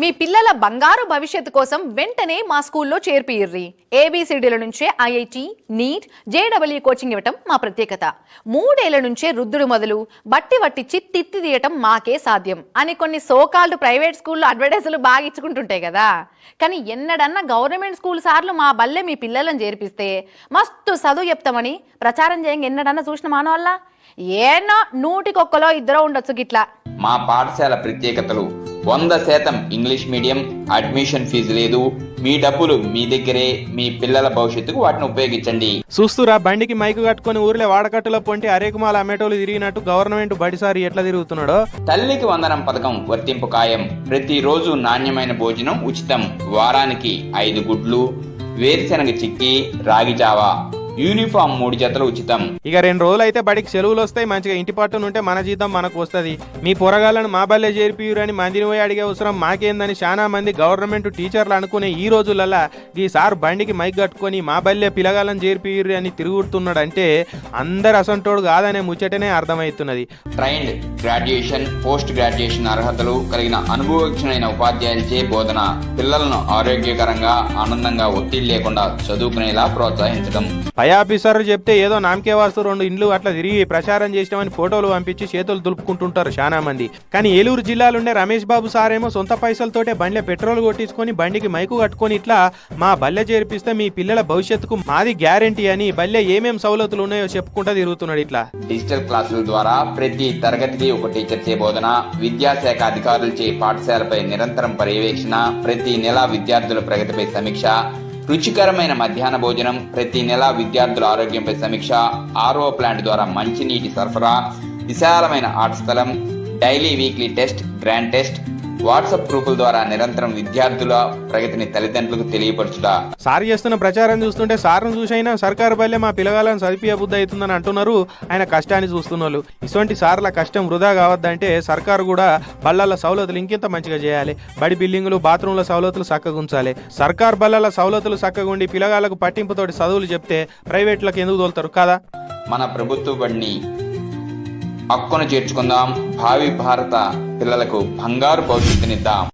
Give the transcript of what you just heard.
మీ పిల్లల బంగారు భవిష్యత్తు కోసం వెంటనే మా స్కూల్లో చేర్పియర్రి ఏబీసీడీల నుంచే ఐఐటి నీట్ జేడబ్ల్యూ కోచింగ్ ఇవ్వటం మా ప్రత్యేకత. మూడేళ్ళ నుంచే రుద్దుడు మొదలు బట్టి పట్టించి తిత్తి తీయటం మాకే సాధ్యం అని కొన్ని సోకాల్డ్ ప్రైవేట్ స్కూల్లో అడ్వర్టైజులు బాగా ఇచ్చుకుంటుంటాయి కదా. కానీ ఎన్నడన్నా గవర్నమెంట్ స్కూల్ సార్లు మా బల్లె మీ పిల్లలను చేర్పిస్తే మస్తు చదువు చెప్తామని ప్రచారం చేయంగా ఎన్నడన్నా చూసిన మానవల్లా ఏనో నూటికొక్కలో ఇద్దరు ఉండొచ్చు గిట్లా. మా పాఠశాల ప్రత్యేకతలు వంద శాతం ఇంగ్లీష్ మీడియం అడ్మిషన్ ఫీజు లేదు. మీ డబ్బులు మీ దగ్గరే మీ పిల్లల భవిష్యత్తుకు వాటిని ఉపయోగించండి. చూస్తురా బండికి మైకు కట్టుకొని ఊర్లే వాడకట్టులో పొంటి అరేకుమాల అమ్మేటోళ్ళు తిరిగినట్టు గవర్నమెంట్ బడిసారి ఎట్లా తిరుగుతున్నాడో? తల్లికి వందనం పథకం వర్తింపు ఖాయం. ప్రతిరోజు నాణ్యమైన భోజనం ఉచితం. వారానికి ఐదు గుడ్లు వేరుశనగ చిక్కి రాగి జావా. యూనిఫామ్ మూడు జతలు ఉచితం. ఇక రెండు రోజులు అయితే బడికి సెలవులు వస్తాయి మంచిగా ఇంటి పట్టున ఉంటే మన జీతం మనకు వస్తుంది. మీ పొరగాళ్ళను మా బల్లే చేర్పియురని మందిని పోయి అడిగే అవసరం మాకేందని చాలా మంది గవర్నమెంట్ టీచర్లు అనుకునే ఈ రోజులల్లా ఈ సార్ బండికి మైక్ కట్టుకొని మా బల్లే పిలగాలను చేర్పియురు అని తిరుగుతున్నాడు అంటే అందరు అసంటోడు కాదనే ముచ్చటనే అర్థమవుతున్నది. ట్రైన్డ్ గ్రాడ్యుయేషన్ పోస్ట్ గ్రాడ్యుయేషన్ అర్హతలు కలిగిన అనుభవజ్ఞులైన ఉపాధ్యాయులచే బోధన. పిల్లలను ఆరోగ్యకరంగా ఆనందంగా ఒత్తిడి లేకుండా చదువుకునేలా ప్రోత్సహించడం పై ఆఫీసర్ చెప్తే ఏదో నామకే వాస్తు రెండు ఇండ్లు అట్లా తిరిగి ప్రచారం చేసినామని ఫోటోలు పంపించి చేతులు దులుపుకుంటుంటారు చాలా మంది. కానీ ఏలూరు జిల్లాలోనే రమేష్ బాబు సారేమో సొంత పైసలతోటే బండ్లే పెట్రోల్ కొట్టించుకొని బండికి మైకు కట్టుకొని ఇట్లా మా బల్లె చేర్పిస్తే మీ పిల్లల భవిష్యత్తుకు మాది గ్యారంటీ అని బల్లె ఏమేం సవలతులు ఉన్నాయో చెప్పుకుంటా తిరుగుతున్నాడు ఇట్లా. డిజిటల్ క్లాసుల ద్వారా ప్రతి తరగతికి ఒక టీచర్ చే బోధన విద్యాశాఖ అధికారులచే పాఠశాలపై నిరంతరం పర్యవేక్షణ ప్రతి నెల విద్యార్థుల ప్రగతిపై సమీక్ష రుచికరమైన మధ్యాహ్న భోజనం ప్రతి నెల విద్యార్థుల ఆరోగ్యంపై సమీక్ష ఆర్ఓ ప్లాంట్ ద్వారా మంచినీటి సరఫరా విశాలమైన ఆట స్థలం daily weekly test grand test WhatsApp గ్రూపుల ద్వారా నిరంతరం విద్యార్థుల ప్రగతిని తల్లిదండ్రులకు తెలియపరచుట. సార్ చేస్తున్న ప్రచారం చూస్తుంటే సార్ను చూసైనా సర్కారు బల్లె మా పిల్లగాలను చదివియ బుద్ధి అవుతుందని అంటున్నారు. ఆయన కష్టాన్ని చూస్తున్నారు ఇటువంటి సార్ల కష్టం వృధా కావద్దంటే సర్కారు కూడా బళ్ళల సవలతులు ఇంకింత మంచిగా చేయాలి? బడి బిల్డింగులు బాత్రూంల సవలతులు చక్కగా ఉంచాలి. సర్కార్ బళ్ళల సవలతులు చక్కగా ఉండి పిల్లగాళ్ళకు పట్టింపుతోటి చదువులు చెప్తే ప్రైవేట్లకు ఎందుకు తోలుతారు? కదా? మన ప్రభుత్వ బడిని హక్కును చేర్చుకుందాం. భావి భారత పిల్లలకు బంగారు భవిష్యత్తునిద్దాం.